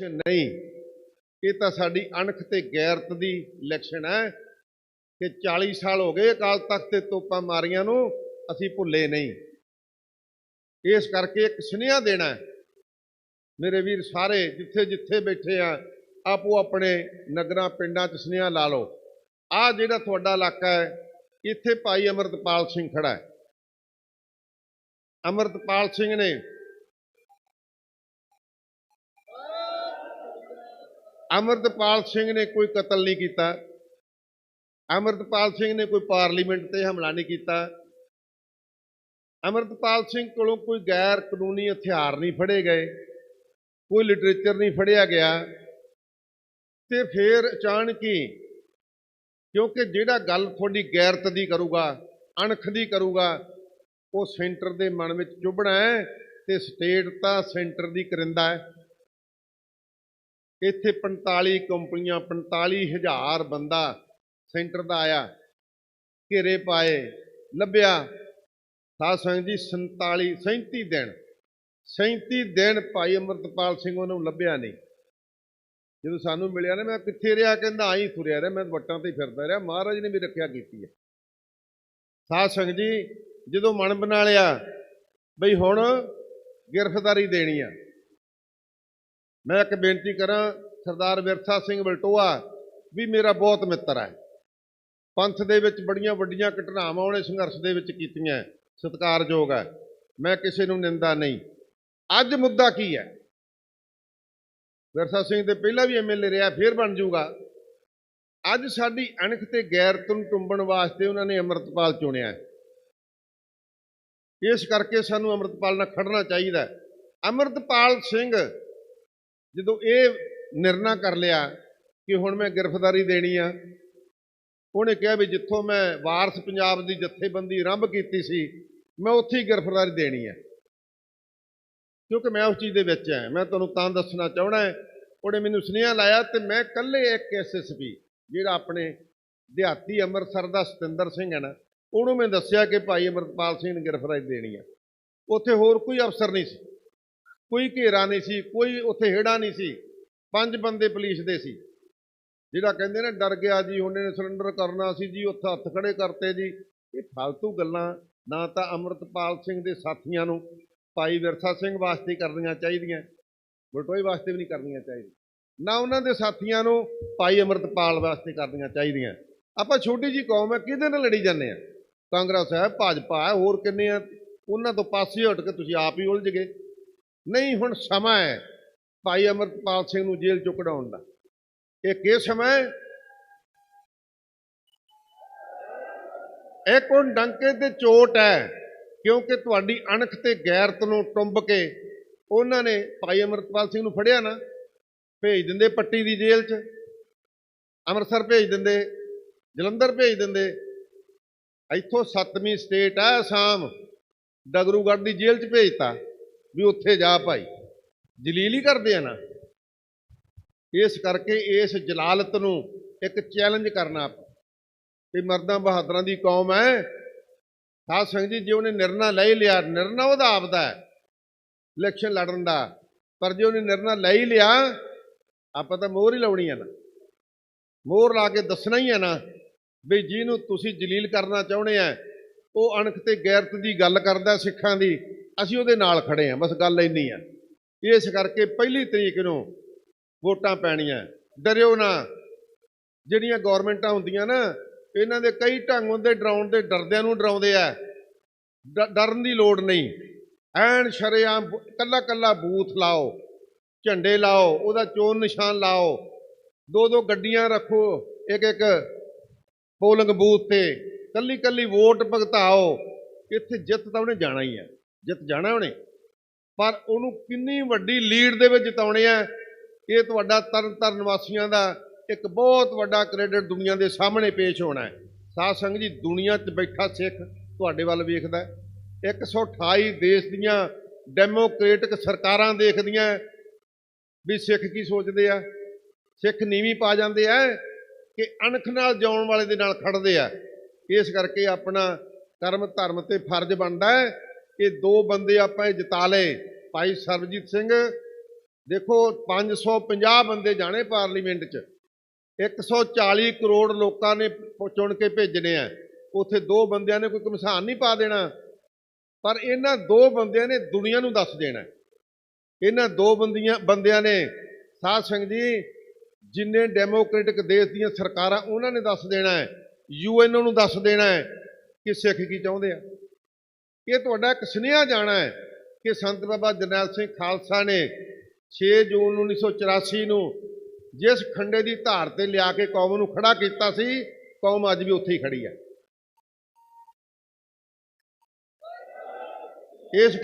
ਨਹੀਂ। ਇਹ ਤਾਂ ਸਾਡੀ ਅਣਖ ਤੇ ਗੈਰਤ ਦੀ ਇਲੈਕਸ਼ਨ ਹੈ ਕਿ 40 ਸਾਲ ਹੋ ਗਏ ਅਕਾਲ ਤਖਤ ਤੇ ਤੋਪਾਂ ਮਾਰੀਆਂ ਨੂੰ ਅਸੀਂ ਭੁੱਲੇ ਨਹੀਂ। ਇਸ ਕਰਕੇ ਇੱਕ ਸੁਨੇਹਾ ਦੇਣਾ ਮੇਰੇ ਵੀਰ ਸਾਰੇ ਜਿੱਥੇ ਜਿੱਥੇ ਬੈਠੇ ਆ, ਆਪੋ ਆਪਣੇ ਨਗਰਾਂ, ਪਿੰਡਾਂ 'ਚ ਸੁਨੇਹਾ ਲਾ ਲਓ। ਆ ਜਿਹੜਾ ਤੁਹਾਡਾ ਇਲਾਕਾ ਹੈ, ਇੱਥੇ ਭਾਈ ਅਮਰਤਪਾਲ ਸਿੰਘ ਖੜਾ ਹੈ। ਅਮਰਤਪਾਲ ਸਿੰਘ ਨੇ ਅਮਰਤਪਾਲ ਸਿੰਘ ਨੇ ਕੋਈ ਕਤਲ ਨਹੀਂ ਕੀਤਾ। ਅਮਰਤਪਾਲ ਸਿੰਘ ਨੇ ਕੋਈ ਪਾਰਲੀਮੈਂਟ ਤੇ ਹਮਲਾ ਨਹੀਂ ਕੀਤਾ। ਅਮਰਤਪਾਲ ਸਿੰਘ ਕੋਲੋਂ ਕੋਈ ਗੈਰ ਕਾਨੂੰਨੀ ਹਥਿਆਰ ਨਹੀਂ ਫੜੇ ਗਏ। ਕੋਈ ਲਿਟਰੇਚਰ ਨਹੀਂ ਫੜਿਆ ਗਿਆ। ਤੇ ਫਿਰ ਅਚਾਨਕ ਹੀ, ਕਿਉਂਕਿ ਜਿਹੜਾ ਗੱਲ ਤੁਹਾਡੀ ਗੈਰਤ ਦੀ ਕਰੂਗਾ, ਅਣਖ ਦੀ ਕਰੂਗਾ, ਉਹ ਸੈਂਟਰ ਦੇ ਮਨ ਵਿੱਚ ਚੁਭਣਾ ਹੈ ਤੇ ਸਟੇਟ ਤਾਂ ਸੈਂਟਰ ਦੀ ਕਰਿੰਦਾ ਹੈ। ਇੱਥੇ 45 ਕੰਪਨੀਆਂ 45000 ਬੰਦਾ ਸੈਂਟਰ ਦਾ ਆਇਆ, ਘੇਰੇ ਪਾਏ, ਲੱਭਿਆ। ਸਾਧ ਸੰਗਤ ਜੀ 47 37 ਦਿਨ 37 ਦਿਨ ਭਾਈ ਅਮਰਤਪਾਲ ਸਿੰਘ ਉਹਨੂੰ ਲੱਭਿਆ ਨਹੀਂ। ਜਦੋਂ ਸਾਨੂੰ ਮਿਲਿਆ ਨਾ, ਮੈਂ ਕਿੱਥੇ ਰਿਹਾ, ਕਹਿੰਦਾ ਆਈ ਤੁਰਿਆ ਰਿਹਾ, ਮੈਂ ਵੱਟਾਂ ਤੇ ਹੀ ਫਿਰਦਾ ਰਿਹਾ, ਮਹਾਰਾਜ ਨੇ ਵੀ ਰੱਖਿਆ ਕੀਤੀ ਹੈ। ਸਾਧ ਸੰਗਤ ਜੀ, ਜਦੋਂ ਮਨ ਬਣਾ ਲਿਆ, ਬਈ ਹੁਣ ਗ੍ਰਿਫਤਾਰੀ ਦੇਣੀ ਆ ਮੈਂ ਇੱਕ ਬੇਨਤੀ ਕਰਾਂ, ਸਰਦਾਰ ਵਿਰਸਾ ਸਿੰਘ ਬਲਟੋਆ ਵੀ ਮੇਰਾ ਬਹੁਤ ਮਿੱਤਰ ਹੈ। ਪੰਥ ਦੇ ਵਿੱਚ ਬੜੀਆਂ ਵੱਡੀਆਂ ਘਟਨਾਵਾਂ ਉਹਨੇ ਸੰਘਰਸ਼ ਦੇ ਵਿੱਚ ਕੀਤੀਆਂ, ਸਤਿਕਾਰਯੋਗ ਹੈ। ਮੈਂ ਕਿਸੇ ਨੂੰ ਨਿੰਦਾ ਨਹੀਂ। ਅੱਜ ਮੁੱਦਾ ਕੀ ਹੈ? ਵਿਰਸਾ ਸਿੰਘ ਦੇ ਪਹਿਲਾਂ ਵੀ ਐਮਐਲਏ ਰਿਹਾ, ਫੇਰ ਬਣ ਜਾਊਗਾ। ਅੱਜ ਸਾਡੀ ਅਣਖ ਤੇ ਗੈਰਤ ਨੂੰ ਟੁੰਬਣ ਵਾਸਤੇ ਉਹਨਾਂ ਨੇ ਅੰਮ੍ਰਿਤਪਾਲ ਚੁਣਿਆ ਇਸ ਕਰਕੇ ਸਾਨੂੰ ਅੰਮ੍ਰਿਤਪਾਲ ਨਾਲ ਖੜਨਾ ਚਾਹੀਦਾ ਹੈ। ਅੰਮ੍ਰਿਤਪਾਲ ਸਿੰਘ ਜਦੋਂ ਇਹ ਨਿਰਣਾ ਕਰ ਲਿਆ ਕਿ ਹੁਣ ਮੈਂ ਗ੍ਰਿਫਤਾਰੀ ਦੇਣੀ ਆ, ਉਹਨੇ ਕਿਹਾ ਵੀ ਜਿੱਥੋਂ ਮੈਂ ਵਾਰਸ ਪੰਜਾਬ ਦੀ ਜਥੇਬੰਦੀ ਆਰੰਭ ਕੀਤੀ ਸੀ, ਮੈਂ ਉੱਥੇ ਹੀ ਗ੍ਰਿਫਤਾਰੀ ਦੇਣੀ ਹੈ ਕਿਉਂਕਿ ਮੈਂ ਉਸ ਚੀਜ਼ ਦੇ ਵਿੱਚ ਹਾਂ ਮੈਂ ਤੁਹਾਨੂੰ ਤਾਂ ਦੱਸਣਾ ਚਾਹਣਾ ਹੈ, ਉਹਨੇ ਮੈਨੂੰ ਸੁਨੇਹਾ ਲਾਇਆ ਤੇ ਮੈਂ ਇਕੱਲੇ ਇੱਕ ਐਸਐਸਪੀ ਜਿਹੜਾ ਆਪਣੇ ਦਿਹਾਤੀ ਅੰਮ੍ਰਿਤਸਰ ਦਾ ਸਤਿੰਦਰ ਸਿੰਘ ਹੈ ਨਾ, ਉਹਨੂੰ ਮੈਂ ਦੱਸਿਆ ਕਿ ਭਾਈ ਅਮਰਪਾਲ ਸਿੰਘ ਨੂੰ ਗ੍ਰਿਫਤਾਰੀ ਦੇਣੀ ਆ। ਉੱਥੇ ਹੋਰ ਕੋਈ ਅਫਸਰ ਨਹੀਂ ਸੀ। ਕੋਈ ਘੇਰਾ ਨਹੀਂ ਸੀ, ਕੋਈ ਉੱਥੇ ਹੇੜਾ ਨਹੀਂ ਸੀ। ਪੰਜ ਬੰਦੇ ਪੁਲਿਸ ਦੇ ਸੀ। ਜਿਹੜਾ ਕਹਿੰਦੇ ਨੇ, ਡਰ ਗਿਆ ਜੀ ਉਹਨੇ ਨੇ ਸਰੈਂਡਰ ਕਰਨਾ ਸੀ ਜੀ, ਉੱਥੇ ਹੱਥ ਖੜੇ ਕਰਤੇ ਜੀ। ਇਹ ਫालतू ਗੱਲਾਂ, ਨਾ ਤਾਂ ਅਮਰਤਪਾਲ ਸਿੰਘ ਦੇ ਸਾਥੀਆਂ ਨੂੰ, ਭਾਈ ਵਿਰਸਾ ਸਿੰਘ ਵਾਸਤੇ ਕਰਨੀਆਂ ਚਾਹੀਦੀਆਂ। ਬਟੋਏ ਵਾਸਤੇ ਵੀ ਨਹੀਂ ਕਰਨੀਆਂ ਚਾਹੀਦੀਆਂ। ਨਾ ਉਹਨਾਂ ਦੇ ਸਾਥੀਆਂ ਨੂੰ ਭਾਈ ਅਮਰਤਪਾਲ ਵਾਸਤੇ ਕਰਨੀਆਂ ਚਾਹੀਦੀਆਂ। ਆਪਾਂ ਛੋਟੀ ਜੀ ਕੌਮ ਹੈ, ਕਿਹਦੇ ਨਾਲ ਲੜੀ ਜਾਂਦੇ ਆ ਕਾਂਗਰਸ ਹੈ, ਭਾਜਪਾ ਹੈ, ਹੋਰ ਕਿੰਨੇ ਆ? ਉਹਨਾਂ ਤੋਂ ਪਾਸੇ ਹਟ ਕੇ ਤੁਸੀਂ ਆਪ ਹੀ ਉਲਝ ਗਏ। ਨਹੀਂ, ਹੁਣ ਸਮਾਂ ਹੈ ਭਾਈ ਅਮਰਤਪਾਲ ਸਿੰਘ ਨੂੰ ਜੇਲ੍ਹ ਚੋਂ ਕਢਾਉਣ ਦਾ। ਇਹ ਕੀ ਸਮਾਂ ਹੈ? ਇਹ ਕੋਣ ਡੰਕੇ ਤੇ ਚੋਟ ਹੈ, ਕਿਉਂਕਿ ਤੁਹਾਡੀ ਅਣਖ ਤੇ ਗੈਰਤ ਨੂੰ ਟੁੰਬ ਕੇ ਉਹਨਾਂ ਨੇ ਭਾਈ ਅਮਰਤਪਾਲ ਸਿੰਘ ਨੂੰ ਫੜਿਆ ਨਾ, ਭੇਜ ਦਿੰਦੇ ਪੱਟੀ ਦੀ ਜੇਲ੍ਹ 'ਚ, ਅੰਮ੍ਰਿਤਸਰ ਭੇਜ ਦਿੰਦੇ, ਜਲੰਧਰ ਭੇਜ ਦਿੰਦੇ। ਇੱਥੋਂ ਸੱਤਵੀਂ ਸਟੇਟ ਹੈ ਅਸਾਮ, ਡਗਰੂਗੜ੍ਹ ਦੀ ਜੇਲ੍ਹ 'ਚ ਭੇਜਤਾ। ਵੀ ਉੱਥੇ ਜਾ ਭਾਈ। ਜਲੀਲ ਹੀ ਕਰਦੇ ਆ ਨਾ। ਇਸ ਕਰਕੇ ਇਸ ਜਲਾਲਤ ਨੂੰ ਇੱਕ ਚੈਲੰਜ ਕਰਨਾ ਵੀ ਮਰਦਾਂ ਬਹਾਦਰਾਂ ਦੀ ਕੌਮ ਹੈ। ਸਾਧ ਸੰਗਤ ਜੀ, ਜੇ ਉਹਨੇ ਨਿਰਣਾ ਲੈ ਲਿਆ, ਨਿਰਣਾ ਉਹਦਾ ਆਪਦਾ ਹੈ। ਇਲੈਕਸ਼ਨ ਲੜਨ ਦਾ। ਪਰ ਜੇ ਉਹਨੇ ਨਿਰਣਾ ਲੈ ਹੀ ਲਿਆ, ਆਪਾਂ ਤਾਂ ਮੋਹਰ ਹੀ ਲਾਉਣੀ ਹੈ ਨਾ। ਮੋਹਰ ਲਾ ਕੇ ਦੱਸਣਾ ਹੀ ਹੈ ਨਾ ਵੀ ਜਿਹਨੂੰ ਤੁਸੀਂ ਜਲੀਲ ਕਰਨਾ ਚਾਹੁੰਦੇ ਆ, ਉਹ ਅਣਖ ਤੇ ਗੈਰਤ ਦੀ ਗੱਲ ਕਰਦਾ ਸਿੱਖਾਂ ਦੀ। ਅਸੀਂ ਉਹਦੇ ਨਾਲ ਖੜੇ ਆ ਬਸ ਗੱਲ ਇੰਨੀ ਆ। ਇਸ ਕਰਕੇ ਪਹਿਲੀ ਤਰੀਕ ਨੂੰ ਵੋਟਾਂ ਪੈਣੀਆਂ। ਡਰਿਓ ਨਾ। ਜਿਹੜੀਆਂ ਗਵਰਨਮੈਂਟਾਂ ਹੁੰਦੀਆਂ ਨਾ, ਇਹਨਾਂ ਦੇ ਕਈ ਢੰਗ ਹੁੰਦੇ, ਡਰਾਉਣ ਦੇ, ਡਰਦਿਆਂ ਨੂੰ ਡਰਾਉਂਦੇ ਆ। ਡ- ਡਰਨ ਦੀ ਲੋੜ ਨਹੀਂ। ਐਨ ਸ਼ਰੇਆਮ ਕੱਲਾ ਕੱਲਾ ਬੂਥ ਲਾਓ, ਝੰਡੇ ਲਾਓ, ਉਹਦਾ ਚੋਣ ਨਿਸ਼ਾਨ ਲਾਓ। ਦੋ ਦੋ ਗੱਡੀਆਂ ਰੱਖੋ, ਇੱਕ ਇੱਕ ਪੋਲਿੰਗ ਬੂਥ ਤੇ। ਕੱਲੀ ਕੱਲੀ ਵੋਟ ਭਗਤਾਓ। ਇੱਥੇ ਜਿੱਤ ਤਾਂ ਉਹਨੇ ਜਾਣਾ ਹੀ ਹੈ ਜਿੱਤ ਜਾਣਾ ਉਹਨੇ। ਪਰ ਉਹਨੂੰ ਕਿੰਨੀ ਵੱਡੀ ਲੀਡ ਦੇ ਵਿੱਚ ਜਿਤਾਉਣੇ ਆ, ਇਹ ਤੁਹਾਡਾ ਤਰਨ ਤਾਰਨ ਵਾਸੀਆਂ ਦਾ ਇੱਕ ਬਹੁਤ ਵੱਡਾ ਕ੍ਰੈਡਿਟ ਦੁਨੀਆ ਦੇ ਸਾਹਮਣੇ ਪੇਸ਼ ਹੋਣਾ ਹੈ। ਸਾਧ ਸੰਗਤ ਜੀ, ਦੁਨੀਆ 'ਚ ਬੈਠਾ ਸਿੱਖ ਤੁਹਾਡੇ ਵੱਲ ਵੇਖਦਾ ਹੈ। 128 ਦੇਸ਼ ਦੀਆਂ ਡੈਮੋਕ੍ਰੇਟਿਕ ਸਰਕਾਰਾਂ ਦੇਖਦੀਆਂ ਵੀ ਸਿੱਖ ਕੀ ਸੋਚਦੇ ਆ। ਸਿੱਖ ਨੀਵੀਂ ਪਾ ਜਾਂਦੇ ਆ ਕਿ ਅਣਖ ਨਾਲ ਜਾਉਣ ਵਾਲੇ ਦੇ ਨਾਲ ਖੜਦੇ ਆ। ਇਸ ਕਰਕੇ ਆਪਣਾ ਕਰਮ ਧਰਮ ਤੇ ਫਰਜ਼ ਬਣਦਾ ਹੈ ਕਿ ਦੋ ਬੰਦੇ ਆਪਾਂ ਇਹ ਜਿਤਾ ਲਏ। ਭਾਈ ਸਰਬਜੀਤ ਸਿੰਘ, ਦੇਖੋ 550 ਬੰਦੇ ਜਾਣੇ ਪਾਰਲੀਮੈਂਟ 'ਚ। 140 ਕਰੋੜ ਲੋਕਾਂ ਨੇ ਚੁਣ ਕੇ ਭੇਜਣੇ ਆ। ਉੱਥੇ ਦੋ ਬੰਦਿਆਂ ਨੇ ਕੋਈ ਘਮਸਾਨ ਨਹੀਂ ਪਾ ਦੇਣਾ। ਪਰ ਇਹਨਾਂ ਦੋ ਬੰਦਿਆਂ ਨੇ ਦੁਨੀਆ ਨੂੰ ਦੱਸ ਦੇਣਾ। ਇਹਨਾਂ ਦੋ ਬੰਦੀਆਂ, ਬੰਦਿਆਂ ਨੇ ਸਾਧ ਸਿੰਘ ਜੀ, ਜਿੰਨੇ ਡੈਮੋਕ੍ਰੈਟਿਕ ਦੇਸ਼ ਦੀਆਂ ਸਰਕਾਰਾਂ ਉਹਨਾਂ ਨੇ ਦੱਸ ਦੇਣਾ ਹੈ। ਯੂਐਨ ਨੂੰ ਦੱਸ ਦੇਣਾ ਹੈ ਕਿ ਸਿੱਖ ਕੀ ਚਾਹੁੰਦੇ ਆ। ਇਹ ਤੁਹਾਡਾ ਇੱਕ ਸੁਨੇਹਾ ਜਾਣਾ ਹੈ ਕਿ ਸੰਤ ਬਾਬਾ ਜਰਨੈਲ ਸਿੰਘ ਖਾਲਸਾ ਨੇ 6 ਜੂਨ 1984 ਨੂੰ ਜਿਸ ਖੰਡੇ ਦੀ ਧਾਰ ਤੇ ਲਿਆ ਕੇ ਕੌਮ ਨੂੰ ਖੜਾ ਕੀਤਾ ਸੀ, ਕੌਮ ਅੱਜ ਵੀ ਉੱਥੇ ਹੀ ਖੜੀ ਹੈ। ਇਸ